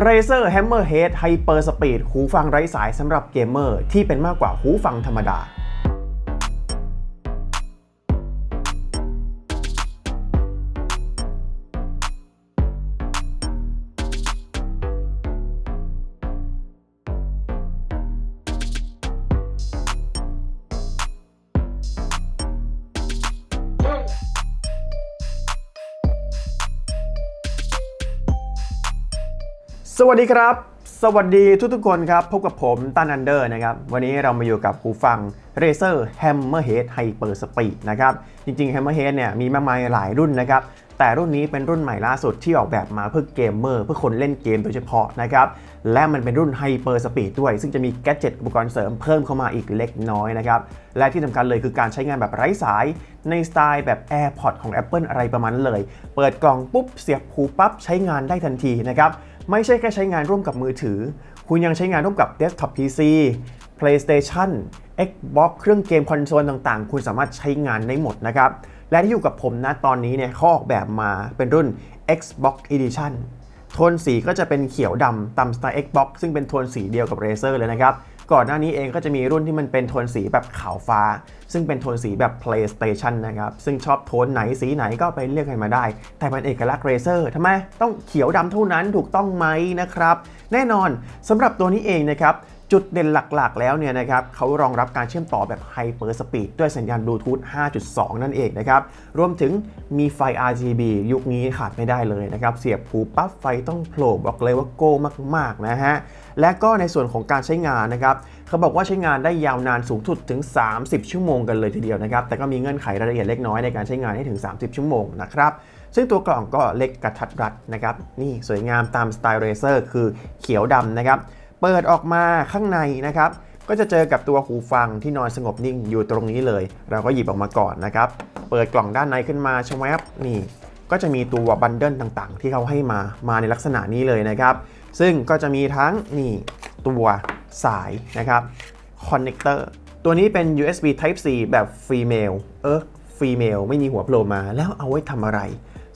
Razer Hammerhead Hyper Speed หูฟังไร้สายสำหรับเกมเมอร์ที่เป็นมากกว่าหูฟังธรรมดา สวัสดีครับ สวัสดีทุกๆคนครับ พบกับผมตันอันเดอร์นะครับ วันนี้เรามาอยู่กับหูฟัง Razer Hammerhead Hyper Speed นะครับ จริงๆ Hammerhead เนี่ยมีมากมายหลายรุ่นนะครับ แต่รุ่นนี้เป็นรุ่นใหม่ล่าสุดที่ออกแบบมาเพื่อเกมเมอร์เพื่อคนเล่นเกมโดยเฉพาะนะครับ และมันเป็นรุ่น Hyper Speed ด้วย ซึ่งจะมีแกจ g e t อุปกรณ์เสริมเพิ่มเข้ามาอีกเล็กน้อยนะครับ และที่สำคัญเลยคือการใช้งานแบบไร้สาย ในสไตล์แบบ AirPods ของ Apple อะไรประมาณนั้นเลย เปิดกล่องปุ๊บเสียบหูปั๊บใช้งานได้ทันทีนะครับไม่ใช่แค่ใช้งานร่วมกับมือถือ คุณยังใช้งานร่วมกับ Desktop PC PlayStation Xbox เครื่องเกมคอนโซลต่างๆ คุณสามารถใช้งานได้หมดนะครับ และที่อยู่กับผมนะตอนนี้เนี่ยเขาออกแบบมาเป็นรุ่น Xbox Edition โทนสีก็จะเป็นเขียวดำตามสไตล์ Xbox ซึ่งเป็นโทนสีเดียวกับ Razer เลยนะครับ ก่อนหน้านี้เองก็จะมีรุ่นที่มันเป็นโทนสีแบบขาวฟ้า ซึ่งเป็นโทนสีแบบ PlayStation นะครับ ซึ่งชอบโทนไหนสีไหนก็ไปเลือกกันมาได้ แต่เป็นเอกลักษณ์ Razer ทำไม ต้องเขียวดำเท่านั้นถูกต้องไหมนะครับ แน่นอนสำหรับตัวนี้เองนะครับ จุดเด่นหลักๆ แล้วเนี่ยนะครับเขารองรับการเชื่อมต่อแบบ Hyper Speed ด้วยสัญญาณบลูทูธ 5.2 นั่นเองนะครับ รวมถึงมีไฟ RGB ยุคนี้ขาดไม่ได้เลยนะครับ เสียบหูปั๊บไฟต้องโผล่บอกเลยว่าโก้มากๆ นะฮะ และก็ในส่วนของการใช้งานนะครับเขาบอกว่าใช้งานได้ยาวนานสูงสุดถึง 30 ชั่วโมงกันเลยทีเดียวนะครับ แต่ก็มีเงื่อนไขรายละเอียดเล็กน้อยในการใช้งานให้ถึง 30 ชั่วโมงนะครับซึ่งตัวกล่องก็เล็กกระทัดรัดนะครับ นี่สวยงามตามสไตล์เรเซอร์คือเขียวดำนะครับ เปิดออกมาข้างในนะครับ ก็จะเจอกับตัวหูฟังที่นอนสงบนิ่งอยู่ตรงนี้เลย เราก็หยิบออกมาก่อนนะครับ เปิดกล่องด้านในขึ้นมาชวบนี่ ก็จะมีตัวบันเดิลต่างๆ ที่เขาให้มามาในลักษณะนี้เลยนะครับ ซึ่งก็จะมีทั้งนี่ตัวสายนะครับคอนเนคเตอร์ตัวนี้เป็น USB Type C แบบ Female เออ Female ไม่มีหัวโผล่มาแล้วเอาไว้ทำอะไร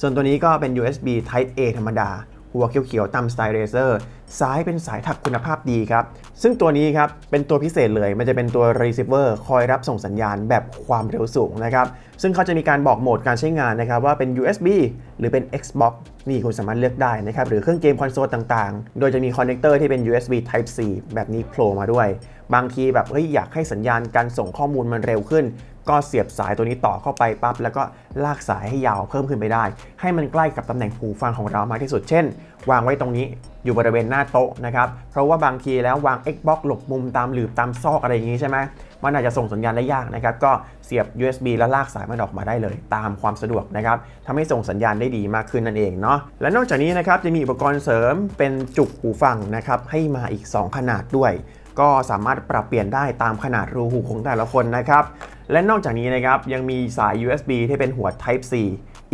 ส่วนตัวนี้ก็เป็น USB Type A ธรรมดา หัวเขียวๆตามสไตล์เรเซอร์ ซ้ายเป็นสายถักคุณภาพดีครับ ซึ่งตัวนี้ครับ เป็นตัวพิเศษเลย มันจะเป็นตัว receiver คอยรับส่งสัญญาณแบบความเร็วสูงนะครับ ซึ่งเขาจะมีการบอกโหมดการใช้งานนะครับว่าเป็น USB หรือเป็น Xbox นี่คุณสามารถเลือกได้นะครับหรือเครื่องเกมคอนโซลต่างๆ โดยจะมีคอนเนคเตอร์ที่เป็น USB Type C แบบนี้โผล่มาด้วย บางทีแบบเฮ้ยอยากให้สัญญาณการส่งข้อมูลมันเร็วขึ้น ก็เสียบสายตัวนี้ต่อเข้าไปปั๊บแล้วก็ลากสายให้ยาวเพิ่มขึ้นไปได้ ให้มันใกล้กับตำแหน่งหูฟังของเรามากที่สุดเช่น วางไว้ตรงนี้อยู่บริเวณหน้าโต๊ะนะครับเพราะว่าบางทีแล้ววาง Xbox หลบมุมตามหลืบตามซอกอะไรอย่างนี้ใช่ไหม มันอาจจะส่งสัญญาณได้ยากนะครับ ก็เสียบ USB แล้วลากสายมันออกมาได้เลย ตามความสะดวกนะครับทำให้ส่งสัญญาณได้ดีมากขึ้นนั่นเองเนาะ และนอกจากนี้นะครับจะมีอุปกรณ์เสริมเป็นจุกหูฟังนะครับให้มาอีก 2 ขนาดด้วย ก็สามารถปรับเปลี่ยนได้ตามขนาดรูหูของแต่ละคนนะครับ และนอกจากนี้นะครับยังมีสาย USB ที่เป็นหัว Type C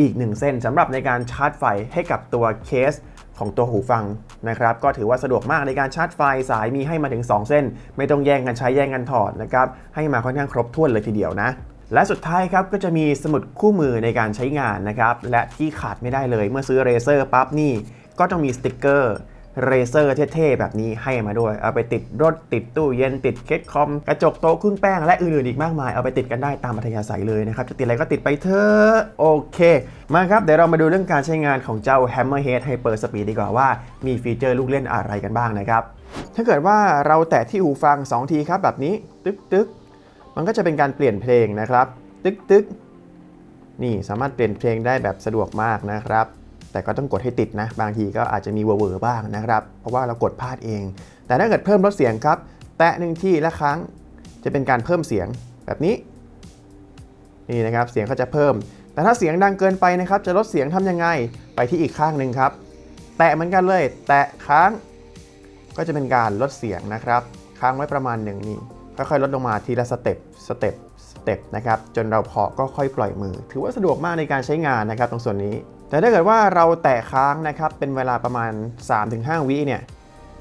อีก 1 เส้นสำหรับในการชาร์จไฟให้กับตัวเคส ของตัวหูฟังนะครับ ก็ถือว่าสะดวกมากในการชาร์จไฟสายมีให้มาถึง 2 เส้น ไม่ต้องแย่งกันใช้แย่งกันถอดนะครับ ให้มาค่อนข้างครบถ้วนเลยทีเดียวนะ และสุดท้ายครับก็จะมีสมุดคู่มือในการใช้งานนะครับ และที่ขาดไม่ได้เลยเมื่อซื้อเรเซอร์ปั๊บนี่ก็ต้องมีสติกเกอร์ เรเซอร์เท่ๆ แบบนี้ให้มาด้วย เอาไปติดรถติดตู้เย็นติดเคสคอม กระจกโต๊ะครื่งแป้งและอื่นๆอีกมากมาย เอาไปติดกันได้ตามอัธยาศัยเลยนะครับ จะติดอะไรก็ติดไปเถอะโอเค มาครับ เดี๋ยวเรามาดูเรื่องการใช้งานของเจ้า Hammerhead Hyper Speed ดีกว่าว่ามีฟีเจอร์ลูกเล่นอะไรกันบ้างนะครับ ถ้าเกิดว่าเราแตะที่หูฟัง 2 ทีครับแบบนี้ตึ๊กตึ๊กมันก็จะเป็นการเปลี่ยนเพลงนะครับ ตึ๊กตึ๊กนี่สามารถเปลี่ยนเพลงได้แบบสะดวกมากนะครับ แต่ก็ต้องกดให้ติดนะ บางทีก็อาจจะมีเวอร์บ้างนะครับ เพราะว่าเรากดพลาดเอง แต่ถ้าเกิดเพิ่มลดเสียงครับ แตะหนึ่งที่ละครั้งจะเป็นการเพิ่มเสียงแบบนี้ นี่นะครับ เสียงก็จะเพิ่ม แต่ถ้าเสียงดังเกินไปนะครับ จะลดเสียงทำยังไง ไปที่อีกข้างหนึ่งครับ แตะเหมือนกันเลย แตะค้าง ก็จะเป็นการลดเสียงนะครับ ค้างไว้ประมาณหนึ่งนี่ ค่อยๆ ลดลงมาทีละสเต็ป สเต็ป สเต็ปนะครับ จนเราพอก็ค่อยปล่อยมือ ถือว่าสะดวกมากในการใช้งานนะครับ ตรงส่วนนี้ แต่ถ้าเกิดว่าเราแตะค้างนะครับ เป็นเวลาประมาณ 3-5 วิเนี่ย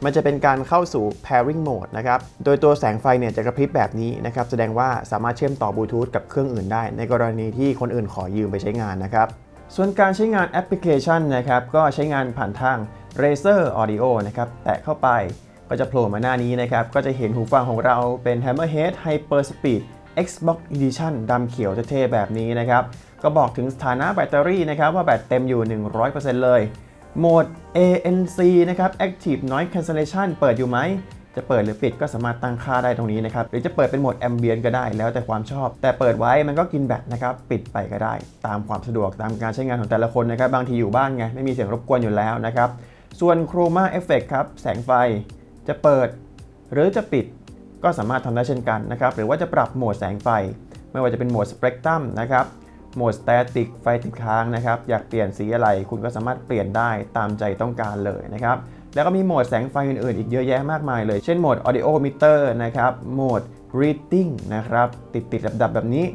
มันจะเป็นการเข้าสู่ pairing mode นะครับ โดยตัวแสงไฟเนี่ยจะกระพริบแบบนี้นะครับ แสดงว่าสามารถเชื่อมต่อบลูทูธกับเครื่องอื่นได้ ในกรณีที่คนอื่นขอยืมไปใช้งานนะครับ ส่วนการใช้งานแอปพลิเคชันนะครับ ก็ใช้งานผ่านทาง Razer Audio นะครับ แตะเข้าไปก็จะโผล่มาหน้านี้นะครับ ก็จะเห็นหูฟังของเราเป็น Hammerhead Hyperspeed Xbox Edition ดำเขียวเท่ๆแบบนี้นะครับ ก็บอกถึงสถานะแบตเตอรี่นะครับว่าแบตเต็มอยู่ 100%เลย โหมด ANC นะครับ Active Noise Cancellation เปิดอยู่ไหม จะเปิดหรือปิดก็สามารถตั้งค่าได้ตรงนี้นะครับ หรือจะเปิดเป็นโหมด Ambient ก็ได้แล้วแต่ความชอบ แต่เปิดไว้มันก็กินแบตนะครับ ปิดไปก็ได้ ตามความสะดวกตามการใช้งานของแต่ละคนนะครับ บางทีอยู่บ้านไง ไม่มีเสียงรบกวนอยู่แล้วนะครับ ส่วน Chroma Effect ครับ แสงไฟ จะเปิด หรือจะปิดก็สามารถทำได้เช่นกันนะครับ หรือว่าจะปรับโหมดแสงไฟ ไม่ว่าจะเป็นโหมด Spectrum นะครับ โหมด Static ไฟติดค้างนะครับ อยากเปลี่ยนสีอะไรคุณก็สามารถเปลี่ยนได้ตามใจต้องการเลยนะครับ แล้วก็มีโหมดแสงไฟอื่นๆ อีกเยอะแยะมากมายเลย เช่นโหมด Audio Meter นะครับ โหมด Reading นะครับ ติดติดดับๆแบบนี้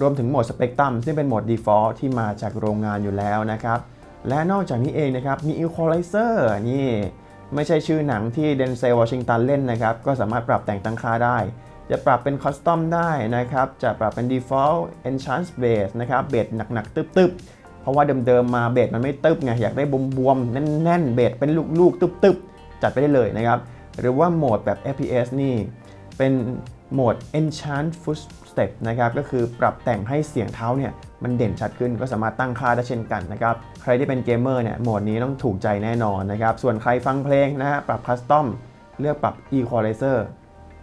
รวมถึงโหมด Spectrum ซึ่งเป็นโหมด Default ที่มาจากโรงงานอยู่แล้วนะครับ และนอกจากนี้เองนะครับ มี Equalizer นี่ ไม่ใช่ชื่อหนังที่เดนเซลวอชิงตันเล่นนะครับ ก็สามารถปรับแต่งตั้งค่าได้ จะปรับเป็นคอสตอมได้นะครับ จะปรับเป็น default enchant bass นะครับ เบสหนักๆ ตึบๆ เพราะว่าเดิมๆ มาเบสมันไม่ตึบไง อยากได้บวมๆ แน่นๆ เบสเป็นลูกๆ ตึบๆ จัดไปได้เลยนะครับ หรือว่าโหมดแบบ FPS นี่ เป็นโหมด enchant footstep นะครับ ก็คือปรับแต่งให้เสียงเท้าเนี่ยมันเด่นชัดขึ้นก็สามารถตั้งค่าได้เช่นกันนะครับ ใครที่เป็นเกมเมอร์เนี่ยโหมดนี้ต้องถูกใจแน่นอนนะครับ ส่วนใครฟังเพลงนะฮะปรับคัสตอมเลือกปรับ equalizer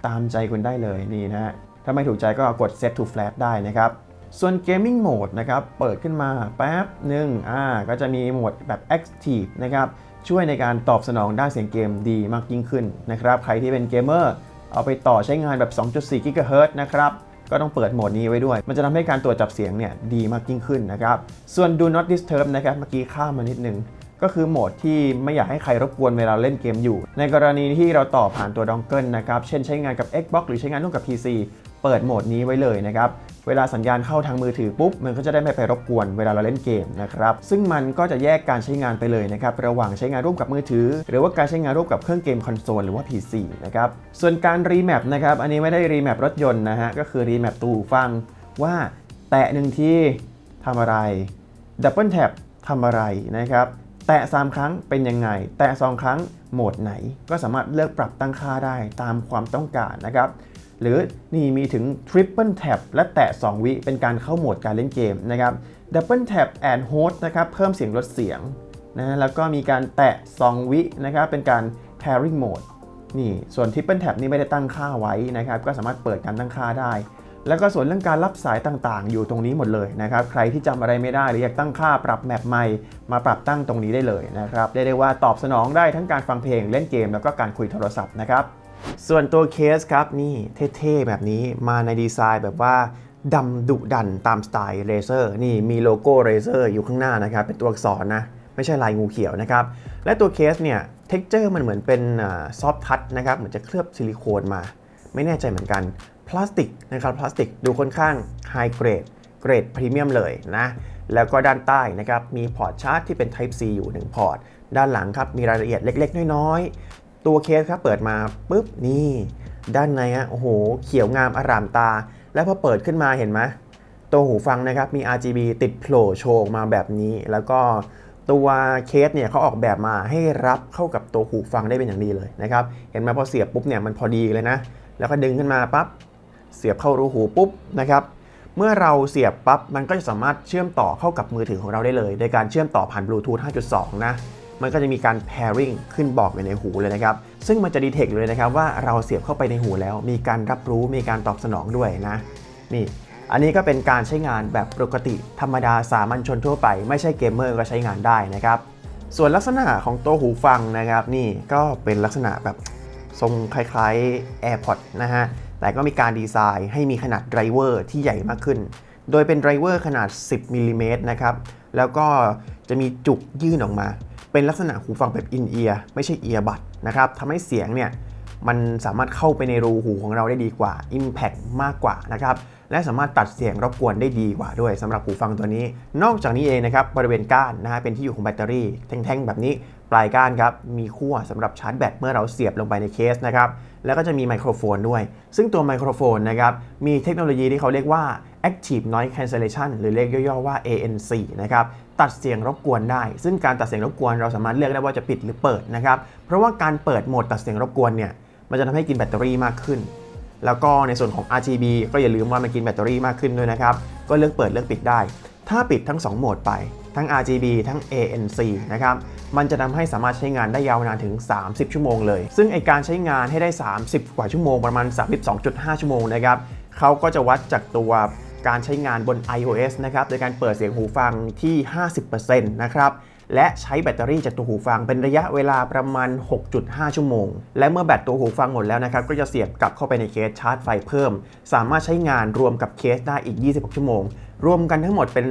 ตามใจคุณได้เลยนี่นะฮะถ้าไม่ถูกใจก็กด set to flat ได้นะครับ ส่วน gaming mode นะครับ เปิดขึ้นมาแป๊บหนึ่งอ่าก็จะมีโหมดแบบ active นะครับช่วยในการตอบสนองด้านเสียงเกมดีมากยิ่งขึ้นนะครับ ใครที่เป็นเกมเมอร์เอาไปต่อใช้งานแบบ 2.4 GHz นะครับ ก็ต้องเปิดโหมดนี้ไว้ด้วย มันจะทำให้การตรวจจับเสียงเนี่ยดีมากยิ่งขึ้นนะครับ ส่วน do not disturb นะครับ เมื่อกี้ข้ามมานิดนึง ก็คือโหมดที่ไม่อยากให้ใครรบกวนเวลาเล่นเกมอยู่ ในกรณีที่เราต่อผ่านตัวดองเกิลนะครับ เช่นใช้งานกับ Xbox หรือใช้งานร่วมกับ PC เปิดโหมดนี้ไว้เลยนะครับ เวลาสัญญาณเข้าทางมือถือปุ๊บ มันก็จะได้ไม่ไปรบกวนเวลาเราเล่นเกมนะครับ ซึ่งมันก็จะแยกการใช้งานไปเลยนะครับ ระหว่างใช้งานร่วมกับมือถือ หรือว่าการใช้งานร่วมกับเครื่องเกมคอนโซลหรือว่า PC นะครับ ส่วนการรีแมปนะครับ อันนี้ไม่ได้รีแมปรถยนต์นะฮะ ก็คือรีแมปตูฟังว่าแตะหนึ่งทีทำอะไรดับเบิลแท็บทำอะไรนะครับ แตะ3ครั้งเป็นยังไง แตะ2ครั้งโหมดไหน ก็สามารถเลือกปรับตั้งค่าได้ตามความต้องการนะครับ หรือนี่มีถึง Triple Tap และแตะ 2 วิเป็นการเข้าโหมดการเล่นเกมนะครับ Double Tap and Hold นะครับเพิ่มเสียงลดเสียงนะแล้วก็มีการแตะ 2 วินะครับเป็นการ Pairing Mode นี่ส่วน Triple Tap นี่ไม่ได้ตั้งค่าไว้นะครับ ก็สามารถเปิดการตั้งค่าได้ แล้วก็ส่วนเรื่องการรับสายต่างๆ อยู่ตรงนี้หมดเลยนะครับ ใครที่จำอะไรไม่ได้หรืออยากตั้งค่าปรับแมปใหม่ มาปรับตั้งตรงนี้ได้เลยนะครับเรียกได้ว่าตอบสนองได้ทั้งการฟังเพลงเล่นเกม แล้วก็การคุยโทรศัพท์นะครับ ส่วนตัวเคสครับนี่เท่ๆแบบนี้มาในดีไซน์แบบว่าดำดุดันตามสไตล์เลเซอร์นี่มีโลโก้เลเซอร์อยู่ข้างหน้านะครับ เป็นตัวอักษรนะ ไม่ใช่ลายงูเขียวนะครับ และตัวเคสเนี่ยเท็กเจอร์มันเหมือนเป็นซอฟทัชนะครับ เหมือนจะเคลือบซิลิโคนมา ไม่แน่ใจเหมือนกัน พลาสติกนะครับพลาสติกดูค่อนข้างไฮเกรดเกรดพรีเมียมเลยนะแล้วก็ด้านใต้นะครับมีพอร์ตชาร์จที่เป็น Type C อยู่ 1 พอร์ต ด้านหลังครับมีรายละเอียดเล็ก ๆ น้อยๆ ตัวเคสครับเปิดมาปุ๊บนี่ ด้านในฮะโอ้โห เขียวงามอร่ามตา แล้วพอเปิดขึ้นมาเห็นไหมตัวหูฟังนะครับมี RGB ติดโผล่โชว์มาแบบนี้ แล้วก็ตัวเคสเนี่ยเขาออกแบบมาให้รับเข้ากับตัวหูฟังได้เป็นอย่างดีเลยนะครับ เห็นไหมพอเสียบปุ๊บเนี่ยมันพอดีเลยนะ แล้วก็ดึงขึ้นมาปั๊บ เสียบเข้ารูหูปุ๊บนะครับเมื่อเราเสียบปั๊บมันก็จะสามารถเชื่อมต่อเข้ากับมือถือของเราได้เลย โดยการเชื่อมต่อผ่านบลูทูธ 5.2 นะ มันก็จะมีการ pairing ขึ้นบอกอยู่ในหูเลยนะครับ ซึ่งมันจะดีเทคเลยนะครับว่าเราเสียบเข้าไปในหูแล้ว มีการรับรู้มีการตอบสนองด้วยนะ นี่ อันนี้ก็เป็นการใช้งานแบบปกติธรรมดาสามัญชนทั่วไป ไม่ใช่เกมเมอร์ก็ใช้งานได้นะครับ ส่วนลักษณะของตัวหูฟังนะครับ นี่ก็เป็นลักษณะแบบทรงคล้ายๆ AirPods นะฮะ แต่ก็มีการดีไซน์ให้มีขนาดไดรเวอร์ที่ใหญ่มากขึ้น โดยเป็นไดรเวอร์ขนาด 10มิลลิเมตรนะครับ แล้วก็จะมีจุกยื่นออกมา เป็นลักษณะหูฟังแบบอินเอียร์ไม่ใช่เอียร์บัดนะครับทำให้เสียงเนี่ยมันสามารถเข้าไปในรูหูของเราได้ดีกว่า Impact มากกว่านะครับและสามารถตัดเสียงรบกวนได้ดีกว่าด้วยสำหรับหูฟังตัวนี้ นอกจากนี้เองนะครับบริเวณก้านนะฮะเป็นที่อยู่ของแบตเตอรี่แท่งๆ แบบนี้ปลายก้านครับมีขั้วสำหรับชาร์จแบตเมื่อเราเสียบลงไปในเคสนะครับ แล้วก็จะมีไมโครโฟนด้วย ซึ่งตัวไมโครโฟนนะครับ มีเทคโนโลยีที่เขาเรียกว่า Active Noise Cancellation หรือเรียกย่อๆว่า ANC นะครับ ตัดเสียงรบกวนได้ ซึ่งการตัดเสียงรบกวนเราสามารถเลือกได้ว่าจะปิดหรือเปิดนะครับ เพราะว่าการเปิดโหมดตัดเสียงรบกวนเนี่ย มันจะทำให้กินแบตเตอรี่มากขึ้น แล้วก็ในส่วนของ RGB ก็อย่าลืมว่ามันกินแบตเตอรี่มากขึ้นด้วยนะครับ ก็เลือกเปิดเลือกปิดได้ ถ้าปิดทั้ง 2 โหมดไป ทั้ง RGB ทั้ง ANC นะครับ มันจะทำให้สามารถใช้งานได้ยาวนานถึง 30 ชั่วโมงเลย ซึ่งไอการใช้งานให้ได้ 30 กว่าชั่วโมงประมาณ 32.5 ชั่วโมงนะครับเขาก็จะวัดจากตัวการใช้งานบน iOS นะครับโดยการเปิดเสียงหูฟังที่ 50%นะครับและใช้แบตเตอรี่จากตัวหูฟังเป็นระยะเวลาประมาณ 6.5 ชั่วโมง และเมื่อแบตตัวหูฟังหมดแล้วนะครับ ก็จะเสียบกลับเข้าไปในเคสชาร์จไฟเพิ่ม สามารถใช้งานรวมกับเคสได้อีก 26 ชั่วโมง รวมกันทั้งหมดเป็น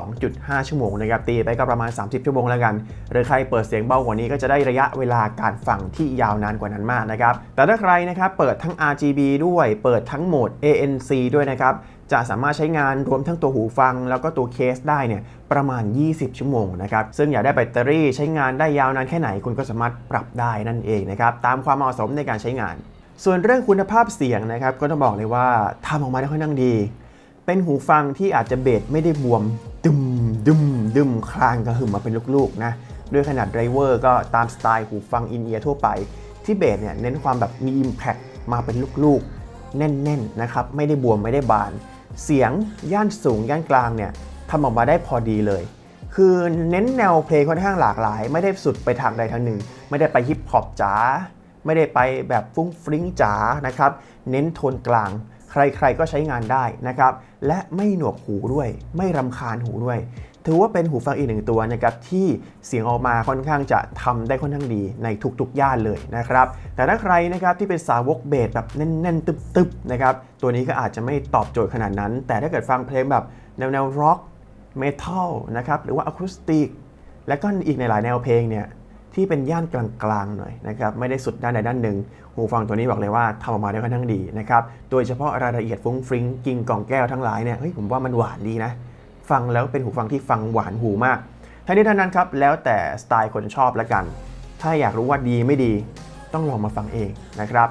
32.5 ชั่วโมงนะครับตีไปก็ประมาณ 30 ชั่วโมงแล้วกัน หรือใครเปิดเสียงเบากว่านี้ก็จะได้ระยะเวลาการฟังที่ยาวนานกว่านั้นมากนะครับแต่ถ้าใครนะครับเปิดทั้ง RGB ด้วย เปิดทั้งโหมด ANC ด้วยนะครับจะสามารถใช้งานรวมทั้งตัวหูฟัง แล้วก็ตัวเคสได้เนี่ยประมาณ 20 ชั่วโมงนะครับซึ่งอยากได้แบตเตอรี่ใช้งานได้ยาวนานแค่ไหนคุณก็สามารถปรับได้นั่นเองนะครับตามความเหมาะสมในการใช้งานส่วนเรื่องคุณภาพเสียงนะครับก็ต้องบอกเลยว่าทำออกมาได้ค่อนข้างดี เป็นหูฟังที่อาจจะเบสไม่ได้บวมดึมดึมดึมคลางกระหึ่มมาเป็นลูกๆนะด้วยขนาดไดรเวอร์ก็ตามสไตล์หูฟังอินเอียร์ทั่วไป ที่เบสเนี่ยเน้นความแบบมี Impact มาเป็นลูกๆ แน่นๆนะครับไม่ได้บวมไม่ได้บาน เสียงย่านสูงย่านกลางเนี่ยทำออกมาได้พอดีเลย คือเน้นแนวเพลงค่อนข้างหลากหลาย ไม่ได้สุดไปทางใดทางหนึ่ง ไม่ได้ไปฮิปฮอปจ๋าไม่ได้ไปแบบฟุ้งฟริ้งจ๋านะครับเน้นโทนกลาง ใครๆก็ใช้งานได้นะครับ และไม่หนวกหูด้วย ไม่รำคาญหูด้วย ถือว่าเป็นหูฟังอีกหนึ่งตัวนะครับที่เสียงออกมาค่อนข้างจะทำได้ค่อนข้างดีในทุกๆย่านเลยนะครับ แต่ถ้าใครนะครับที่เป็นสาวกเบสแบบแน่นๆ ตึบๆนะครับตัวนี้ก็อาจจะไม่ตอบโจทย์ขนาดนั้น แต่ถ้าเกิดฟังเพลงแบบแนวแนวร็อกเมทัลนะครับหรือว่าอะคูสติกและก็อีกในหลายแนวเพลงเนี่ย ที่เป็นย่านกลางๆหน่อยนะครับไม่ได้สุดด้านใดด้านหนึ่งหูฟังตัวนี้บอกเลยว่าทำออกมาได้ค่อนข้างดีนะครับโดยเฉพาะรายละเอียดฟุ้งฟริ้งกิ่งกล่องแก้วทั้งหลายเนี่ยเฮ้ยผมว่ามันหวานดีนะ ฟังแล้วเป็นหูฟังที่ฟังหวานหูมากทั้งนี้ทั้งนั้นครับแล้วแต่สไตล์คนชอบละกัน ถ้าอยากรู้ว่าดีไม่ดีต้องลองมาฟังเองนะครับ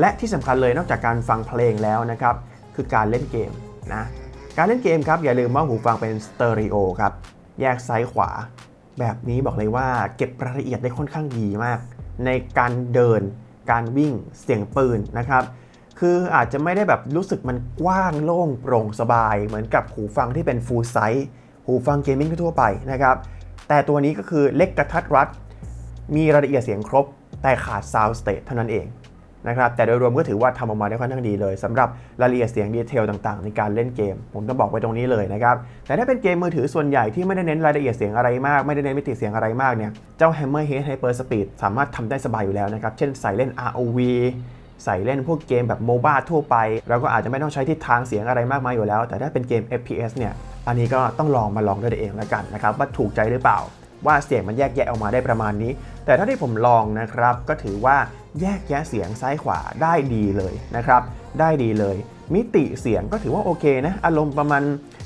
และที่สำคัญเลยนอกจากการฟังเพลงแล้วนะครับคือการเล่นเกมนะการเล่นเกมครับอย่าลืมว่าหูฟังเป็นสเตอริโอครับแยกซ้ายขวา แบบนี้บอกเลยว่าเก็บรายละเอียดได้ค่อนข้างดีมาก ในการเดิน การวิ่งเสียงปืนนะครับ คืออาจจะไม่ได้แบบรู้สึกมันกว้างโล่งโปร่งสบาย เหมือนกับหูฟังที่เป็น full size หูฟังเกมมิ่งทั่วไปนะครับ แต่ตัวนี้ก็คือเล็กกระทัดรัด มีรายละเอียดเสียงครบ แต่ขาด sound state เท่านั้นเอง นะครับแต่โดยรวมก็ถือว่าทำออกมาได้ค่อนข้างดีเลยสำหรับรายละเอียดเสียงดีเทลต่างๆ ในการเล่นเกม ผมต้องบอกไว้ตรงนี้เลยนะครับแต่ถ้าเป็นเกมมือถือส่วนใหญ่ที่ไม่ได้เน้นรายละเอียดเสียงอะไรมาก ไม่ได้เน้นมิติเสียงอะไรมากเนี่ยเจ้า Hammerhead Hyperspeed สามารถทำได้สบายอยู่แล้วนะครับเช่นใส่เล่น ROV ใส่เล่นพวกเกมแบบโมบ้าทั่วไปเราก็อาจจะไม่ต้องใช้ทิศทางเสียงอะไรมากมายอยู่แล้ว แต่ถ้าเป็นเกม FPS เนี่ยอันนี้ก็ต้องลองมาลองด้วยตัวเองแล้วกันนะครับว่าถูกใจหรือเปล่า ว่าเสียงมันแยกแยะออกมาได้ประมาณนี้ แต่ถ้าที่ผมลองนะครับก็ถือว่า แยกแยะเสียงซ้ายขวาได้ดีเลยนะครับ ได้ดีเลย มิติเสียงก็ถือว่าโอเคนะ อารมณ์ประมาณ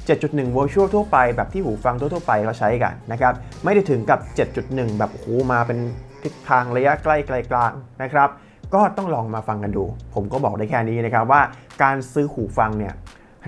7.1 virtual ทั่วไปแบบที่หูฟังทั่วๆไปเขาใช้กันนะครับ ไม่ได้ถึงกับ 7.1 แบบโอ้โหมาเป็นทิศทางระยะใกล้ไกลกลางนะครับ ก็ต้องลองมาฟังกันดู ผมก็บอกได้แค่นี้นะครับว่าการซื้อหูฟังเนี่ย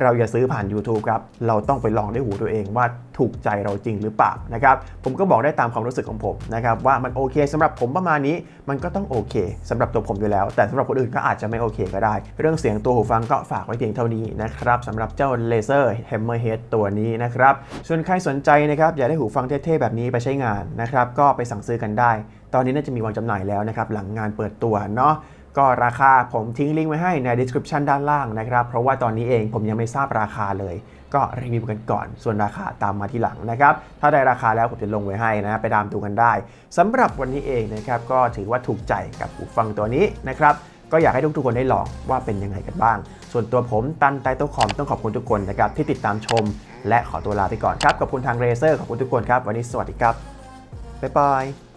เราอย่าซื้อผ่าน YouTube ครับ เราต้องไปลองด้วยหูตัวเองว่าถูกใจเราจริงหรือเปล่านะครับ ผมก็บอกได้ตามความรู้สึกของผมนะครับว่ามันโอเคสำหรับผมประมาณนี้ มันก็ต้องโอเคสำหรับตัวผมอยู่แล้ว แต่สำหรับคนอื่นก็อาจจะไม่โอเคก็ได้ เรื่องเสียงตัวหูฟังก็ฝากไว้เพียงเท่านี้นะครับสำหรับเจ้า Laser Hammerhead ตัวนี้นะครับ ส่วนใครสนใจนะครับอยากได้หูฟังเท่ๆแบบนี้ไปใช้งานนะครับก็ไปสั่งซื้อกันได้ ตอนนี้น่าจะมีวางจำหน่ายแล้วนะครับหลังงานเปิดตัวเนาะ ก็ราคาผมทิ้งลิงก์ไว้ให้ใน description ด้านล่างนะครับ เพราะว่าตอนนี้เองผมยังไม่ทราบราคาเลย ก็รีวิวกันก่อน ส่วนราคาตามมาทีหลังนะครับ ถ้าได้ราคาแล้วผมจะลงไว้ให้นะ ไปตามดูกันได้สำหรับวันนี้เองนะครับก็ถือว่าถูกใจกับหูฟังตัวนี้นะครับก็อยากให้ทุกๆคนได้ลองว่าเป็นยังไงกันบ้าง ส่วนตัวผมตันไตโตคอมต้องขอบคุณทุกคนนะครับที่ติดตามชม และขอตัวลาไปก่อนครับขอบคุณทางเรเซอร์ขอบคุณทุกคนครับ วันนี้สวัสดีครับบ๊ายบาย